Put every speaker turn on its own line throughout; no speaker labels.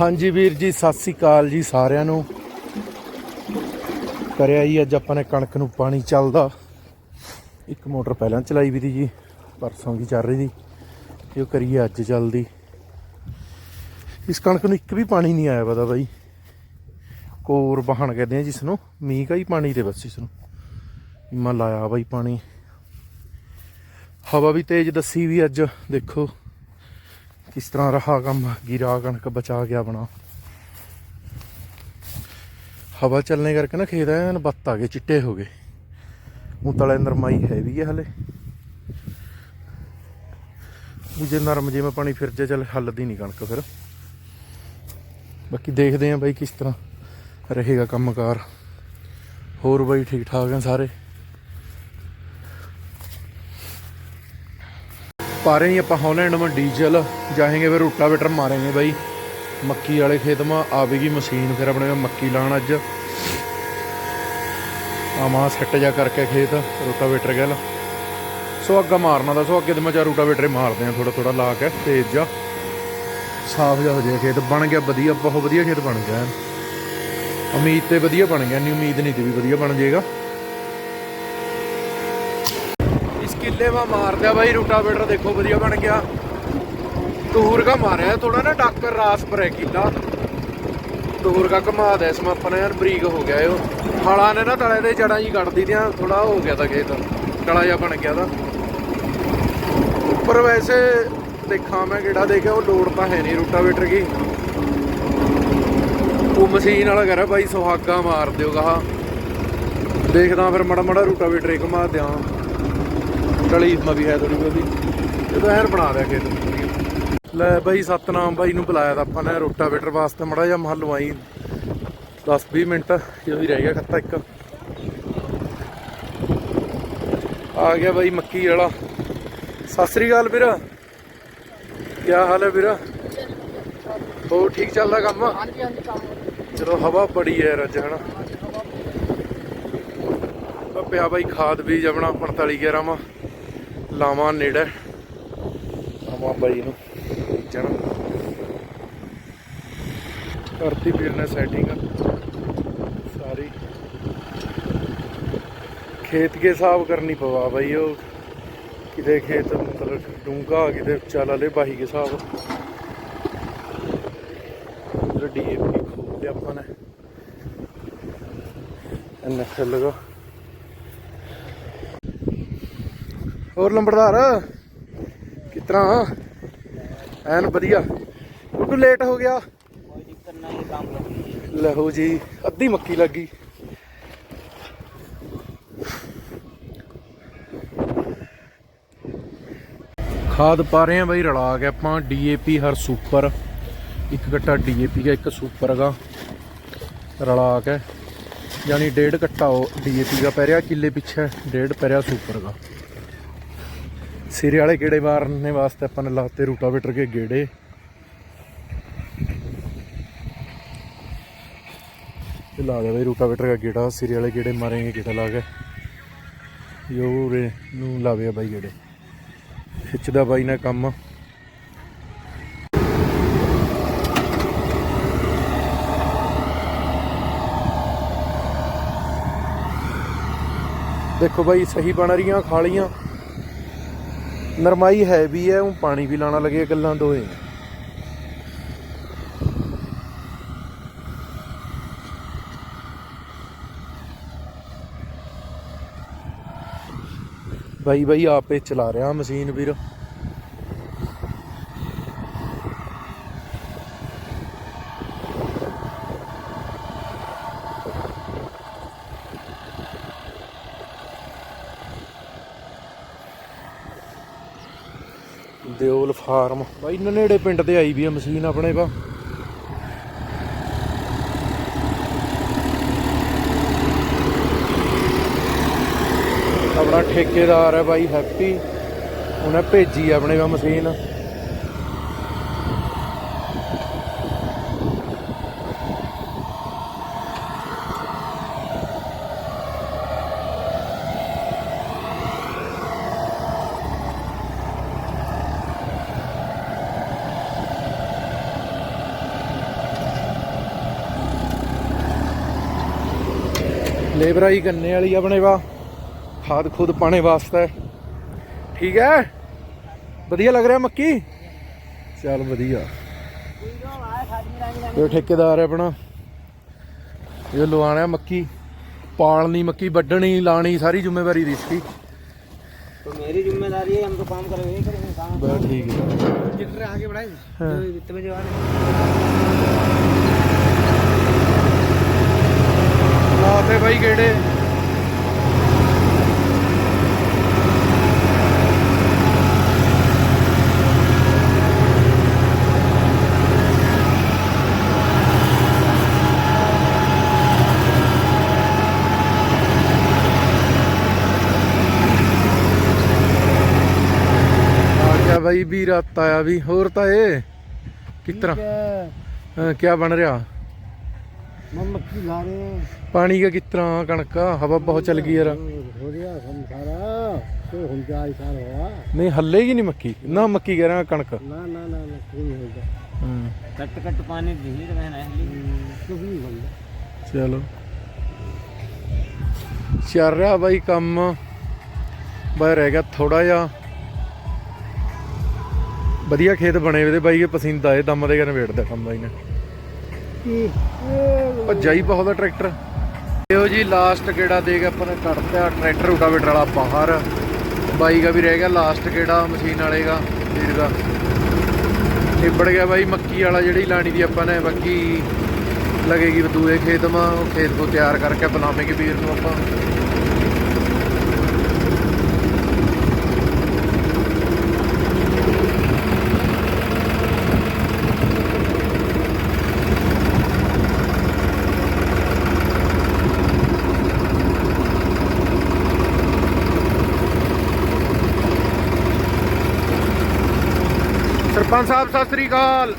ਹਾਂਜੀ ਵੀਰ ਜੀ, ਸਤਿ ਸ੍ਰੀ ਅਕਾਲ ਜੀ ਸਾਰਿਆਂ ਨੂੰ। ਕਰਿਆ ਜੀ, ਅੱਜ ਆਪਾਂ ਨੇ ਕਣਕ ਨੂੰ ਪਾਣੀ ਚੱਲਦਾ। ਇੱਕ ਮੋਟਰ ਪਹਿਲਾਂ ਚਲਾਈ ਵੀ ਦੀ ਜੀ, ਪਰਸੋਂ ਦੀ ਚੱਲ ਰਹੀ ਦੀ ਤੇ ਉਹ ਕਰੀਏ ਅੱਜ ਚੱਲਦੀ। ਇਸ ਕਣਕ ਨੂੰ ਇੱਕ ਵੀ ਪਾਣੀ ਨਹੀਂ ਆਇਆ ਪਤਾ ਬਾਈ। ਕੋਰ ਬਹਣ ਕਹਿੰਦੇ ਆ ਜਿਸ ਨੂੰ ਮੀਂਹ ਕਾ ਹੀ ਪਾਣੀ ਤੇ ਬਸ ਇਸ ਨੂੰ ਇਮਾ ਲਾਇਆ ਬਾਈ ਪਾਣੀ। ਹਵਾ ਵੀ ਤੇਜ਼ ਦੱਸੀ ਵੀ ਅੱਜ, ਦੇਖੋ। ਕਿਸ ਤਰ੍ਹਾਂ ਰਹਾ ਕੰਮ? ਗਿਰਾ ਕਣਕ ਬਚਾ ਗਿਆ ਬਣਾ ਹਵਾ ਚੱਲਣੇ ਕਰਕੇ ਨਾ ਖੇਤ ਐਨ ਬੱਤ ਆ ਗਏ, ਚਿੱਟੇ ਹੋ ਗਏ। ਉਹ ਤਲੇ ਨਰਮਾਈ ਹੈ ਵੀ ਹੈ ਹਲੇ ਜੇ ਨਰਮ ਜਿਵੇਂ ਪਾਣੀ ਫਿਰ ਜਾ ਚੱਲ ਹੱਲਦੀ ਨਹੀਂ ਕਣਕ ਫਿਰ। ਬਾਕੀ ਦੇਖਦੇ ਆਂ ਬਾਈ ਕਿਸ ਤਰ੍ਹਾਂ ਰਹੇਗਾ ਕੰਮਕਾਰ। ਹੋਰ ਬਾਈ ਠੀਕ ਠਾਕ ਆ ਸਾਰੇ? ਪਾ ਰਹੇ ਹਾਂ ਆਪਾਂ ਹੌਲੈਂਡ में डीजल जाएंगे फिर रोटावेटर मारेंगे भाई ਮੱਕੀ ਵਾਲੇ ਖੇਤ ਮਾ ਆਵੇਗੀ ਮਸ਼ੀਨ ਫਿਰ ਆਪਣੇ ਮੱਕੀ ਲਾਣ ਅੱਜ ਆਮਾ ਸੈੱਟ ਜਾ ਕਰਕੇ ਖੇਤ ਰੋਟਾਵੇਟਰ ਗੱਲ ਸੋ ਅੱਗਾ ਮਾਰਨਾ ਦਾ ਸੋ ਅੱਗੇ ਤੇ ਮੈਂ ਚਾ ਰੋਟਾਵੇਟਰ ਹੀ ਮਾਰਦੇ ਆ ਥੋੜਾ ਥੋੜਾ ਲਾ ਕੇ ਤੇਜ਼ ਜਾ ਸਾਫ ਜਾ ਹੋ ਜਾਏ ਖੇਤ ਬਣ ਗਿਆ ਵਧੀਆ ਬਹੁਤ ਵਧੀਆ ਖੇਤ ਬਣ ਗਿਆ ਐਨ। ਉਮੀਦ ਤੇ ਵਧੀਆ ਬਣ ਗਿਆ ਨਹੀਂ ਉਮੀਦ ਨਹੀਂ ਤੇ ਵੀ ਵਧੀਆ ਬਣ ਜਾਏਗਾ ਇਸ ਕਿੱਲੇ ਮਾ ਮਾਰਦਿਆ ਬਾਈ, ਰੂਟਾਵੇਟਰ ਦੇਖੋ ਵਧੀਆ ਬਣ ਗਿਆ। ਦੂਰ ਕਾ ਮਾਰਿਆ ਥੋੜਾ ਨਾ ਡਾਕਰ ਰਾਸ ਪਰੇ ਕੀਤਾ। ਦੂਰ ਕਾ ਘਮਾ ਦੇ ਸਮ ਆਪਣਾ ਯਾਰ ਬਰੀਕ ਹੋ ਗਿਆ ਇਹ। ਫਲਾਂ ਨੇ ਨਾ ਤਲੇ ਦੇ ਜੜਾਂ ਜੀ ਕੱਢਦੀ ਦੀਆਂ ਥੋੜਾ ਹੋ ਗਿਆ ਤਾਂ ਖੇਤ। ਕਲਾ ਜਿਹਾ ਬਣ ਗਿਆ ਦਾ ਉੱਪਰ ਵੈਸੇ ਦੇਖਾਂ ਮੈਂ ਕਿਹੜਾ ਦੇਖਿਆ, ਉਹ ਲੋਡ ਤਾਂ ਹੈ ਨਹੀਂ ਰੂਟਾਵੇਟਰ ਕੀ ਉਹ ਮਸ਼ੀਨ ਵਾਲਾ ਕਰਾ ਬਾਈ ਸੁਹਾਗਾ ਮਾਰ ਦਿਓ ਗਾ ਦੇਖਦਾ ਫਿਰ ਮੜਾ ਮੜਾ ਰੂਟਾਵੇਟਰ ਹੀ ਘਮਾ ਦਿਆਂ। ਗਲੀ ਮਾ ਵੀ ਹੈ ਥੋੜੀ ਬਹੁਤੀ। ਇਹ ਤਾਂ ਐਨ ਬਣਾ ਦਿਆ ਖੇਤ। ਲੈ ਬਾਈ ਸਤਨਾਮ ਬਾਈ ਨੂੰ ਬੁਲਾਇਆ ਤਾਂ ਆਪਾਂ ਨੇ ਰੋਟਾਵੇਟਰ ਵਾਸਤੇ। ਮੜਾ ਜਿਹਾ ਮਹਲ ਲਵਾਈ 10 20 ਮਿੰਟ ਇਹ ਹੀ ਰਹਿ ਗਿਆ ਖੱਤਾ ਇੱਕ। ਆ ਗਿਆ ਬਾਈ ਮੱਕੀ ਵਾਲਾ। ਸਤਿ ਸ੍ਰੀ ਅਕਾਲ ਵੀਰ। ਕੀ ਹਾਲ ਹੈ ਵੀਰ? ਹੋਰ ਠੀਕ ਚੱਲਦਾ ਕੰਮ?
ਹਾਂਜੀ ਹਾਂਜੀ ਕੰਮ
ਚਲੋ ਹਵਾ ਬੜੀ ਹੈ ਰੱਜ ਹਨਾ ਪਿਆ ਬਾਈ ਖਾਦ ਬੀਜ ਆਪਣਾ 45 11 ਮਾ। ਲਾਵਾਂ ਨੇੜੇ। ਆਵਾਂ ਬਾਈ ਨੂੰ। ਬੀਜਣ ਕਰਤੀ ਵੀਰ ਨੇ ਸੈਟਿੰਗ ਸਾਰੀ। ਖੇਤ ਕੇ ਹਿਸਾਬ ਕਰਨੀ ਪਵਾ ਬਾਈ ਉਹ। ਕਿਤੇ ਖੇਤ ਮਤਲਬ ਡੂੰਗਾ ਕਿਤੇ ਉੱਚਾ ਲਾ ਲੇ ਬਾਹੀ ਕੇ ਹਿਸਾਬ ਉਧਰ ਡੀਏਪੀ ਖੋਲ ਲਿਆ ਆਪਾਂ ਨੇ। ਐਨਐਫਐਲ ਲਗਾ ਹੋਰ ਲੰਬੜਦਾਰ? ਕਿਸ ਤਰ੍ਹਾਂ ਐਨ ਵਧੀਆ। ਗੁੱਡੂ ਲੇਟ ਹੋ ਗਿਆ। ਲਹੋ ਜੀ, ਅੱਧੀ ਮੱਕੀ ਲੱਗੀ ਖਾਦ ਪਾ ਰਹੇ ਆ ਬਈ, ਰਲਾ ਕੇ ਆਪਾਂ। ਡੀਏਪੀ ਹਰ ਸੁਪਰ ਇੱਕ ਗੱਟਾ ਡੀਏਪੀ ਦਾ ਇੱਕ ਸੁਪਰ ਦਾ ਰਲਾ ਕੇ। ਯਾਨੀ ਡੇਢ ਕੱਟਾ ਉਹ ਡੀਏਪੀ ਦਾ ਪੈ ਰਿਹਾ। ਕਿੱਲੇ ਪਿੱਛੇ ਡੇਢ ਪੈ ਰਿਹਾ ਸੁਪਰ ਦਾ ਸਿਰੇ ਵਾਲੇ ਗੇੜੇ ਮਾਰਨੇ ਵਾਸਤੇ ਆਪਾਂ ਨੇ ਲਾਤੇ ਰੂਟਾਵੇਟਰ ਕੇ ਗੇੜੇ। ਇਹ ਲਾ ਗਿਆ ਬਈ ਰੂਟਾਵੇਟਰ ਦਾ ਗੇੜਾ, ਸਿਰੇ ਵਾਲੇ ਗੇੜੇ ਮਾरेंगे ਗੇੜਾ ਲਾ ਕੇ। ਯੋ ਨੂੰ ਲਾਵੇ ਬਾਈ ਗੇੜੇ। ਖਿੱਚਦਾ ਬਾਈ ਨਾ ਕੰਮ। ਦੇਖੋ ਬਾਈ, ਸਹੀ ਬਣ ਰਹੀਆਂ ਖਾਲੀਆਂ ਨਰਮਾਈ ਹੈ ਵੀ ਹੈ, ਉਹ ਪਾਣੀ ਵੀ ਲਾਣਾ ਲੱਗੇ ਗੱਲਾਂ ਦੋਏ ਬਾਈ ਬਾਈ, ਆਪੇ ਚਲਾ ਰਿਹਾ ਮਸ਼ੀਨ ਵੀਰ। ਦਿਓਲ ਫਾਰਮ। ਬਾਈ ਨੇੜੇ ਪਿੰਡ ਤੇ ਆਈ ਵੀ ਆ ਮਸ਼ੀਨ ਆਪਣੇ ਪਾ ਆਪਣਾ ਠੇਕੇਦਾਰ ਹੈ ਬਾਈ, ਹੈਪੀ। ਉਹਨੇ ਭੇਜੀ ਆਪਣੇ ਪਾ ਮਸ਼ੀਨ। ਲੇਬਰ ਆਈ ਗੰਨੇ ਵਾਲੀ ਆਪਣੇ ਵਾ ਖਾਦ ਖੁਦ ਪਾਣੇ ਵਾਸਤੇ। ਠੀਕ ਹੈ? ਵਧੀਆ ਲੱਗ ਰਿਹਾ ਮੱਕੀ? ਚੱਲ ਵਧੀਆ। ਇਹ ਠੇਕੇਦਾਰ ਹੈ ਆਪਣਾ। ਇਹ ਲਵਾਣਾ ਮੱਕੀ। ਪਾਲਣੀ ਮੱਕੀ ਵੱਢਣੀ ਲਾਣੀ ਸਾਰੀ ਜ਼ਿੰਮੇਵਾਰੀ ਦੀ ਸੀ
तो मेरी जिम्मेदारी है हमको काम करेंगे करेंगे काम
ठीक है
जितना आगे बढ़ाए
इतने
जो आ रहे हैं
ਬਾਈ ਗਿਆ ਬਾਈ ਵੀ ਰਾਤ ਆਇਆ ਵੀ। ਹੋਰ ਤਾਂ ਇਹ ਹਾਂ, ਕਿਆ ਬਣ ਰਿਹਾ?
हम मक्की ला रहे हैं
ਪਾਣੀ ਦਾ ਕਿਸ ਤਰ੍ਹਾਂ ਕਣਕ ਹਵਾ ਬਹੁਤ ਚੱਲ ਗਈ ਯਾਰ
हो गया हम सारा तो हम क्या साल हुआ
ਨਹੀਂ ਹੱਲੇਗੀ ਨਹੀਂ ਮੱਕੀ ਨਾ ਮੱਕੀ ਕਹਿ ਰਿਹਾ ਕਣਕ
ना ना ना ना कोई होगा
ਹੂੰ
कट कट पानी दिही तो मैंने कुछ नहीं होगा
ਚਲੋ ਚੱਲ ਰਿਹਾ ਬਾਈ ਕੰਮ ਬਾਹਰ ਰਹਿ ਗਿਆ ਥੋੜਾ ਜਿਹਾ ਵਧੀਆ ਖੇਤ ਬਣੇ ਵੇ ਤੇ ਬਾਈ ਇਹ ਪਸੰਦ ਆਏ ਦਮ ਦੇ ਕਰਨ ਵੇੜਦਾ ਕੰਮ ਬਾਈ ਨੇ ਭੱਜਾਈ ਬਹੁਤ ਆ ਟਰੈਕਟਰ। ਇਹੋ ਜੀ ਲਾਸਟ ਗੇੜਾ ਦੇ ਕੇ ਆਪਾਂ ਨੇ ਕੱਢਤਾ ਟਰੈਕਟਰ ਰੋਟਾਵੇਟਰ ਵਾਲਾ ਬਾਹਰ। ਬਾਈ ਦਾ ਵੀ ਰਹਿ ਗਿਆ ਲਾਸਟ ਗੇੜਾ ਮਸ਼ੀਨ ਵਾਲੇ ਦਾ, ਵੀਰ ਦਾ। ਨਿਬੜ ਗਿਆ ਬਾਈ ਮੱਕੀ ਵਾਲਾ ਜਿਹੜੀ ਲਾਣੀ ਦੀ ਆਪਾਂ ਨੇ, ਬਾਕੀ ਲੱਗੇਗੀ ਬਦੂਏ ਖੇਤ ਮਾ, ਉਹ ਖੇਤ ਨੂੰ ਤਿਆਰ ਕਰਕੇ ਬਣਾਵੇਂਗੇ ਵੀਰ ਨੂੰ ਆਪਾਂ। ਸਰਪੰਚ ਸਾਹਿਬ ਸਤਿ ਸ੍ਰੀ ਅਕਾਲ।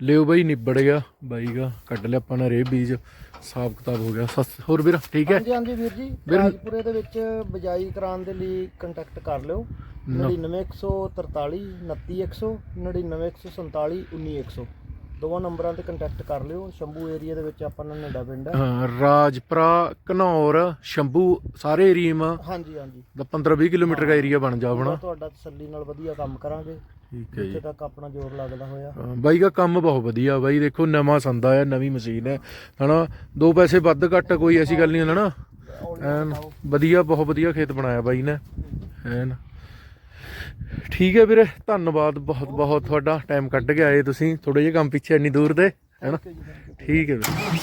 ਲਿਓ ਬਾਈ ਨਿਬੜ ਗਿਆ ਬਾਈ ਦਾ ਕੱਢ ਲਿਆ ਆਪਾਂ ਨੇ ਰੇ ਬੀਜ ਸਾਫ਼ ਕਿਤਾਬ ਹੋ ਗਿਆ। ਸਸ ਹੋਰ ਵੀਰ ਠੀਕ ਹੈ?
ਹਾਂਜੀ ਹਾਂਜੀ ਵੀਰ ਜੀ
ਵੀਰ-
ਰਾਜਪੁਰੇ ਦੇ ਵਿੱਚ ਬਜਾਈ ਕਰਾਉਣ ਦੇ ਲਈ ਕੰਟੈਕਟ ਕਰ ਲਿਓ। 99143 29100 99147 19100 ਦੋਵਾਂ ਨੰਬਰਾਂ ਤੇ ਕੰਟੈਕਟ ਕਰ ਲਿਓ। ਸ਼ੰਭੂ ਏਰੀਆ ਦੇ ਵਿੱਚ ਆਪਾਂ ਨੂੰ ਨੇੜਾ ਪਿੰਡ ਹੈ।
ਹਾਂ ਰਾਜਪੁਰਾ ਘਨੌਰ ਸ਼ੰਭੂ ਸਾਰੇ ਏਰੀਏ ਮਾ।
ਹਾਂਜੀ ਹਾਂਜੀ।
ਦਾ 15 20 ਕਿਲੋਮੀਟਰ ਦਾ ਏਰੀਆ ਬਣ ਜਾ ਆਪਣਾ।
ਤੁਹਾਡਾ ਤਸੱਲੀ ਨਾਲ ਵਧੀਆ ਕੰਮ ਕਰਾਂਗੇ।
ਠੀਕ ਹੈ
ਜਿੱਥੇ ਤੱਕ ਆਪਣਾ ਜ਼ੋਰ ਲੱਗਦਾ ਹੋਇਆ।
ਹਾਂ, ਬਾਈ ਦਾ ਕੰਮ ਬਹੁਤ ਵਧੀਆ। ਬਾਈ ਦੇਖੋ ਨਵਾਂ ਸੰਦਾ ਹੈ ਨਵੀਂ ਮਸ਼ੀਨ ਹੈ। ਹਨਾ ਦੋ ਪੈਸੇ ਵੱਧ ਘੱਟ ਕੋਈ ਐਸੀ ਗੱਲ ਨਹੀਂ ਹੈ ਨਾ। ਐਨ ਵਧੀਆ ਬਹੁਤ ਵਧੀਆ ਖੇਤ ਬਣਾਇਆ ਬਾਈ ਨੇ। ਐਨ। ਠੀਕ ਹੈ ਵੀਰੇ, ਧੰਨਵਾਦ ਬਹੁਤ ਬਹੁਤ ਤੁਹਾਡਾ। ਟਾਈਮ ਕੱਢ ਕੇ ਆਏ ਤੁਸੀਂ। ਥੋੜੇ ਜਿਹੇ ਕੰਮ ਪਿੱਛੇ ਇੰਨੀ ਦੂਰ ਦੇ ਹੈਨਾ ਠੀਕ ਹੈ ਵੀਰੇ।